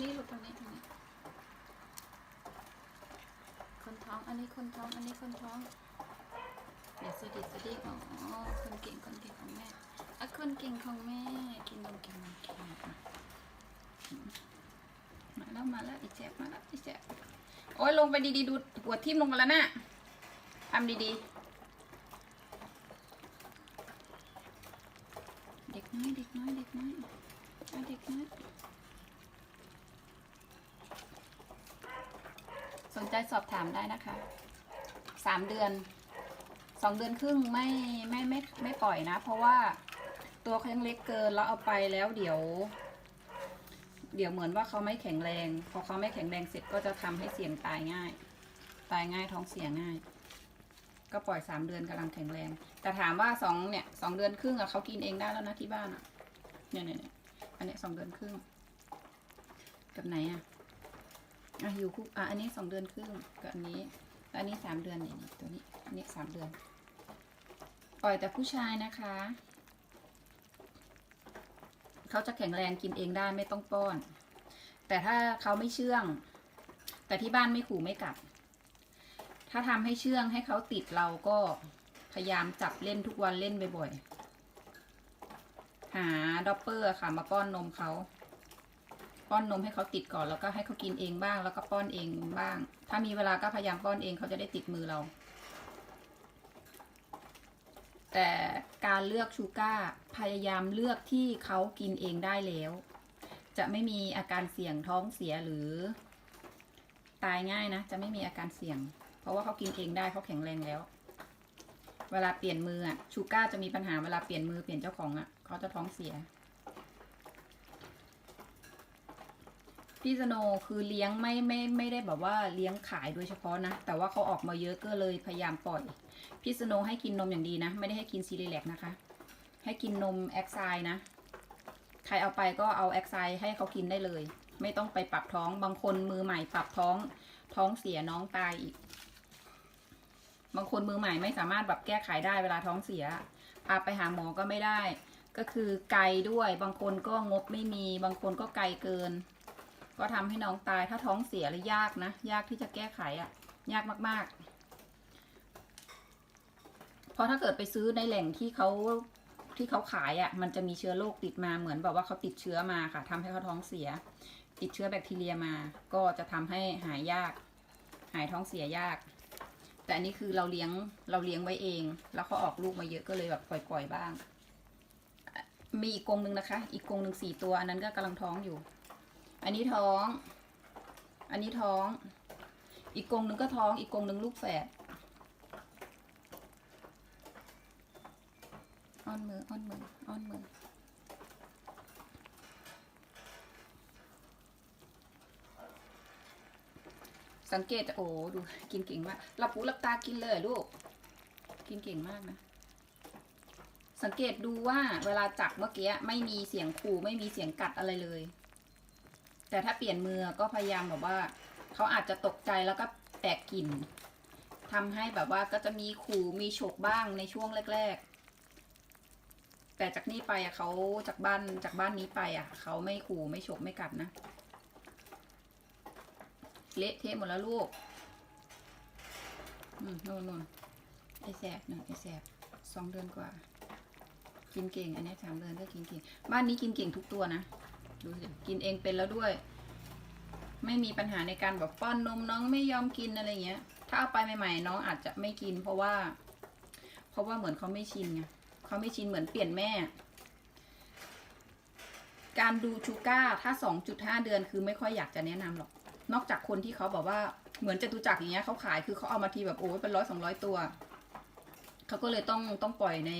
นี้ลูกตรงนี้ตรงนี้ คนท้อง อันนี้คนท้อง อันนี้คนท้องเดี๋ยวสะดิดสะดิดอ๋อคนเก่งคนเก่งของแม่อะคนเก่งของแม่กินนมกินนมกินนมมาแล้วมาแล้วอีแจบมาแล้วอีแจบโอ้ยลงไปดีๆดูหัวทิ่มลงมาแล้วน่ะทำดีๆ เด็กน้อยเด็กน้อยเด็กน้อยเด็กน้อย สนใจสอบถามได้นะคะสามเดือนสองเดือนครึ่งไม่ไม่ไม่ไม่ปล่อยนะ เพราะว่าตัวเขายังเล็กเกินแล้วเอาไปแล้วเดี๋ยว เดี๋ยวเหมือนว่าเขาไม่แข็งแรงพอเขาไม่แข็งแรงเสร็จก็จะทำให้เสี่ยงตายง่าย ตายง่ายท้องเสียง่าย ก็ปล่อยสามเดือนกำลังแข็งแรง แต่ถามว่าสองเนี่ยสองเดือนครึ่งอะเขากินเองได้แล้วนะที่บ้านอะเนี่ยเนี่ยอันนี้สองเดือนครึ่งกับไหนอะ อะอยู่คู่อะอันนี้สองเดือนครึ่งกับอันนี้อันนี้สามเดือนเนี่ยตัวนี้อันนี้สามเดือน ปล่อยแต่ผู้ชายนะคะ เขาจะแข็งแรงกินเองได้ไม่ต้องป้อน แต่ถ้าเขาไม่เชื่อง แต่ที่บ้านไม่ขู่ไม่กัด ถ้าทำให้เชื่องให้เขาติดเราก็พยายามจับเล่นทุกวันเล่นบ่อยๆหาด็อปเปอร์ค่ะมาป้อนนมเขา ป้อนนมให้เขาติดก่อนแล้วก็ให้เขากินเองบ้าง แล้วก็ป้อนเองบ้าง ถ้ามีเวลาก็พยายามป้อนเองเขาจะได้ติดมือเรา แต่การเลือกชูก้าพยายามเลือกที่เขากินเองได้แล้ว จะไม่มีอาการเสี่ยงท้องเสียหรือ ตายง่ายนะ จะไม่มีอาการเสี่ยง เพราะว่าเขากินเองได้เขาแข็งแรงแล้ว เวลาเปลี่ยนมืออะชูก้าจะมีปัญหาเวลาเปลี่ยนมือเปลี่ยนเจ้าของอะเขาจะท้องเสีย พี่สโนคือเลี้ยงไม่ไม่ไม่ได้แบบว่าเลี้ยงขายโดยเฉพาะนะ แต่ว่าเขาออกมาเยอะก็เลยพยายามปล่อย พี่สโนให้กินนมอย่างดีนะ ไม่ได้ให้กินซีเรีแลกนะคะ ให้กินนมแอคไซนะ ใครเอาไปก็เอาแอคไซให้เขากินได้เลย ไม่ต้องไปปรับท้อง บางคนมือใหม่ปรับท้อง ท้องเสียน้องตายอีก บางคนมือใหม่ไม่สามารถแบบแก้ไขได้เวลาท้องเสีย พาไปหาหมอก็ไม่ได้ ก็คือไกลด้วย บางคนก็งบไม่มี บางคนก็ไกลเกิน ก็ทำให้น้องตายถ้าท้องเสียเลยยากนะ ยากที่จะแก้ไขอะ่ะ ยากมาก ๆ เพราะถ้าเกิดไปซื้อในแหล่งที่เขาที่เขาขายอะ่ะ มันจะมีเชื้อโรคติดมาเหมือนแบบว่าเขาติดเชื้อมาค่ะทำให้เขาท้องเสีย ติดเชื้อแบคทีเรียมา ก็จะทำให้หายยาก หายท้องเสียยาก แต่อันนี้คือเราเลี้ยงเราเลี้ยงไว้เอง แล้วเขาออกลูกมาเยอะก็เลยแบบปล่อย ๆ บ้าง มีอีกกรงหนึ่งนะคะ อีกกรงหนึ่งสี่ตัวอันนั้นก็กำลังท้องอยู่ อันนี้ท้อง อันนี้ท้อง อีกกงหนึ่งก็ท้อง อีกกงหนึ่งลูกแฝด อ้อนมือ อ้อนมือ อ้อนมือ สังเกต โอ้ดูกินเก่งมากหลับหูหลับตากินเลยลูก กินเก่งมากนะ สังเกตดูว่าเวลาจับเมื่อกี้ไม่มีเสียงขู่ไม่มีเสียงกัดอะไรเลย แต่ถ้าเปลี่ยนมือก็พยายามแบบว่าเขาอาจจะตกใจแล้วก็แตกกลิ่นทำให้แบบว่าก็จะมีขู่มีฉกบ้างในช่วงแรก ๆ แต่จากนี้ไปอะเขาจากบ้านจากบ้านนี้ไปอะเขาไม่ขู่ไม่ฉกไม่กัดนะเละเทะหมดแล้วลูกอืมนู่นนู่นไอแสบหนึ่งไอแสบสองเดือนกว่า กินเก่ง อันนี้สามเดือนก็กินเก่ง บ้านนี้กินเก่งทุกตัวนะ ดูสิกินเองเป็นแล้วด้วย ไม่มีปัญหาในการแบบป้อนนมน้องไม่ยอมกินอะไรเงี้ย ถ้าเอาไปใหม่ๆน้องอาจจะไม่กิน เพราะว่า เพราะว่าเหมือนเขาไม่ชินไงเขาไม่ชินเหมือนเปลี่ยนแม่ การดูชูก้าถ้าสองจุดห้าเดือนคือไม่ค่อยอยากจะแนะนำหรอก นอกจากคนที่เขาบอกว่าเหมือนจะดูจักรอย่างเงี้ยเขาขายคือเขาเอามาทีแบบโอ้ยเป็นร้อยสองร้อยตัวเขาก็เลยต้องต้องปล่อยใน